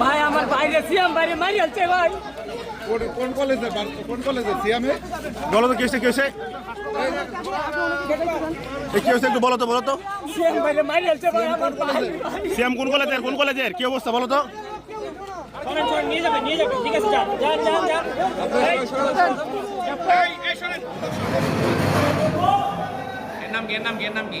ভাই আমার বাইরে সিয়াম বাইরে মারি আছে ভাই। কোন কলেজে কোন কলেজে সিয়ামে বলো তো কেসে কেসে কি হয়েছে বলো তো বলো তো। সিয়াম কোন কলেজের কোন কলেজের কি অবস্থা বলো তো। নিয়ে যাবে নিয়ে যাবে নাম কি এর নাম কি নাম কি?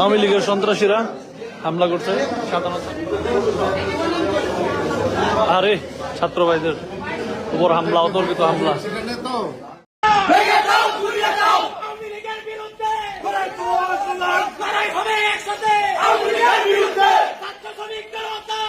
আওয়ামী লীগের সন্ত্রাসীরা হামলা করছে। সাধারণত আরে ছাত্র ভাইদের উপর হামলা অতর্কিত হামলা সেখানে তো আওয়ামী লীগের বিরুদ্ধে লড়াই হবে একসাথে আওয়ামী লীগের বিরুদ্ধে। ছাত্র শ্রমিক জনতা